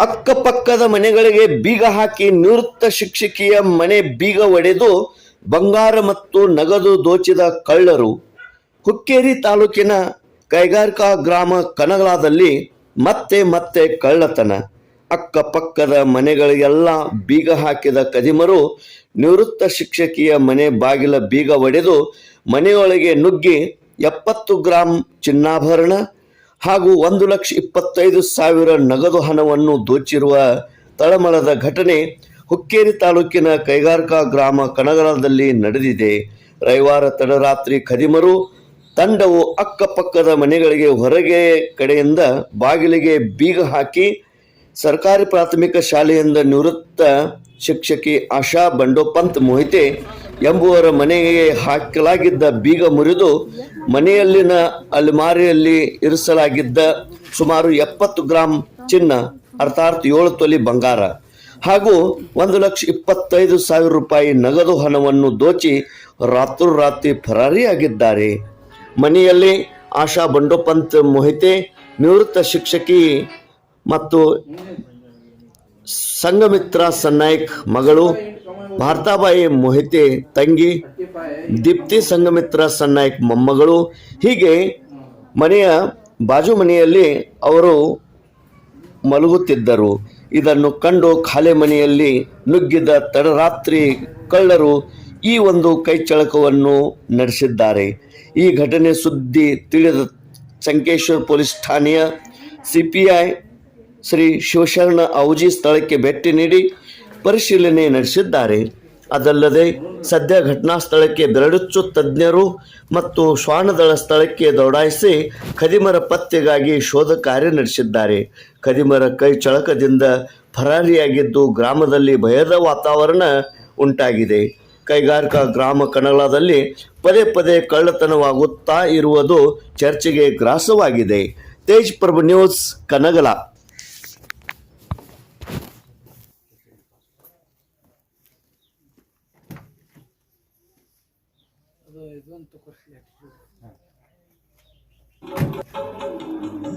ಅಕ್ಕಪಕ್ಕದ ಮನೆಗಳಿಗೆ ಬೀಗ ಹಾಕಿ ನಿವೃತ್ತ ಶಿಕ್ಷಕಿಯ ಮನೆ ಬೀಗ ಒಡೆದು ಬಂಗಾರ ಮತ್ತು ನಗದು ದೋಚಿದ ಕಳ್ಳರು. ಹುಕ್ಕೇರಿ ತಾಲೂಕಿನ ಕೈಗಾರಿಕಾ ಗ್ರಾಮ ಕನಗಲಾದಲ್ಲಿ ಮತ್ತೆ ಮತ್ತೆ ಕಳ್ಳತನ. ಅಕ್ಕಪಕ್ಕದ ಮನೆಗಳಿಗೆಲ್ಲ ಬೀಗ ಹಾಕಿದ ಕದಿಮರು ನಿವೃತ್ತ ಶಿಕ್ಷಕಿಯ ಮನೆ ಬಾಗಿಲ ಬೀಗ ಒಡೆದು ಮನೆಯೊಳಗೆ ನುಗ್ಗಿ ಎಪ್ಪತ್ತು ಗ್ರಾಂ ಚಿನ್ನಾಭರಣ ಹಾಗೂ ಒಂದು ಲಕ್ಷ ಇಪ್ಪತ್ತೈದು ಸಾವಿರ ನಗದು ಹಣವನ್ನು ದೋಚಿರುವ ತಳಮಳದ ಘಟನೆ ಹುಕ್ಕೇರಿ ತಾಲೂಕಿನ ಕೈಗಾರಿಕಾ ಗ್ರಾಮ ಕಣಗಲದಲ್ಲಿ ನಡೆದಿದೆ. ರವಿವಾರ ತಡರಾತ್ರಿ ಖದಿಮರು ತಂಡವು ಅಕ್ಕಪಕ್ಕದ ಮನೆಗಳಿಗೆ ಹೊರಗೆ ಕಡೆಯಿಂದ ಬಾಗಿಲಿಗೆ ಬೀಗ ಹಾಕಿ ಸರ್ಕಾರಿ ಪ್ರಾಥಮಿಕ ಶಾಲೆಯಿಂದ ನಿವೃತ್ತ ಶಿಕ್ಷಕಿ ಆಶಾ ಬಂಡೋಪಂತ್ ಮೊಹಿತೆ ಎಂಬುವರ ಮನೆಗೆ ಹಾಕಲಾಗಿದ್ದ ಬೀಗ ಮುರಿದು ಮನೆಯಲ್ಲಿನ ಅಲ್ಮಾರಿಯಲ್ಲಿ ಇರಿಸಲಾಗಿದ್ದ ಸುಮಾರು ಎಪ್ಪತ್ತು ಗ್ರಾಂ ಚಿನ್ನ, ಅರ್ಥಾತ್ ಏಳು ತೊಲಿ ಬಂಗಾರ ಹಾಗೂ ಒಂದು ಲಕ್ಷ ಇಪ್ಪತ್ತೈದು ಸಾವಿರ ರೂಪಾಯಿ ನಗದು ಹಣವನ್ನು ದೋಚಿ ರಾತ್ರೋರಾತ್ರಿ ಫರಾರಿಯಾಗಿದ್ದಾರೆ ಮನೆಯಲ್ಲಿ ಆಶಾ ಬಂಡೋಪಂತ್ ಮೊಹಿತೆ, ನಿವೃತ್ತ ಶಿಕ್ಷಕಿ ಮತ್ತು ಸಂಗಮಿತ್ರ ಸನ್ನಾಯ್ಕ್ ಮಗಳು ಭಾರತಾಬಾಯಿ ಮೊಹಿತೆ ತಂಗಿ ದೀಪ್ತಿ ಸಂಗಮಿತ್ರ ಸಣ್ಣಾಯ್ಕ ಮೊಮ್ಮಗಳು, ಹೀಗೆ ಮನೆಯ ಬಾಜು ಮನೆಯಲ್ಲಿ ಅವರು ಮಲಗುತ್ತಿದ್ದರು. ಇದನ್ನು ಕಂಡು ಖಾಲಿ ಮನೆಯಲ್ಲಿ ನುಗ್ಗಿದ ತಡರಾತ್ರಿ ಕಳ್ಳರು ಈ ಒಂದು ಕೈಚಳಕವನ್ನು ನಡೆಸಿದ್ದಾರೆ. ಈ ಘಟನೆ ಸುದ್ದಿ ತಿಳಿದ ಚಂಕೇಶ್ವರ್ ಪೊಲೀಸ್ ಠಾಣೆಯ ಸಿಪಿಐ ಶ್ರೀ ಶಿವಶರಣ ಔಜಿ ಸ್ಥಳಕ್ಕೆ ಭೇಟಿ ನೀಡಿ ಪರಿಶೀಲನೆ ನಡೆಸಿದ್ದಾರೆ. ಅದಲ್ಲದೆ ಸದ್ಯ ಘಟನಾ ಸ್ಥಳಕ್ಕೆ ಬೆರಡುಚ್ಚು ತಜ್ಞರು ಮತ್ತು ಶ್ವಾನದಳ ಸ್ಥಳಕ್ಕೆ ದೌಡಾಯಿಸಿ ಕದಿಮರ ಪತ್ತೆಗಾಗಿ ಶೋಧ ಕಾರ್ಯ ನಡೆಸಿದ್ದಾರೆ. ಕದಿಮರ ಕೈ ಚಳಕದಿಂದ ಫರಾರಿಯಾಗಿದ್ದು ಗ್ರಾಮದಲ್ಲಿ ಭಯದ ವಾತಾವರಣ ಉಂಟಾಗಿದೆ. ಕೈಗಾರಿಕಾ ಗ್ರಾಮ ಕಣಗಳದಲ್ಲಿ ಪದೇ ಪದೇ ಕಳ್ಳತನವಾಗುತ್ತಾ ಇರುವುದು ಚರ್ಚೆಗೆ ಗ್ರಾಸವಾಗಿದೆ. ತೇಜ್ ಪ್ರಭು ನ್ಯೂಸ್, ಕನಗಲ. ಇದೊಂದು ತಗೋರಿ attitude.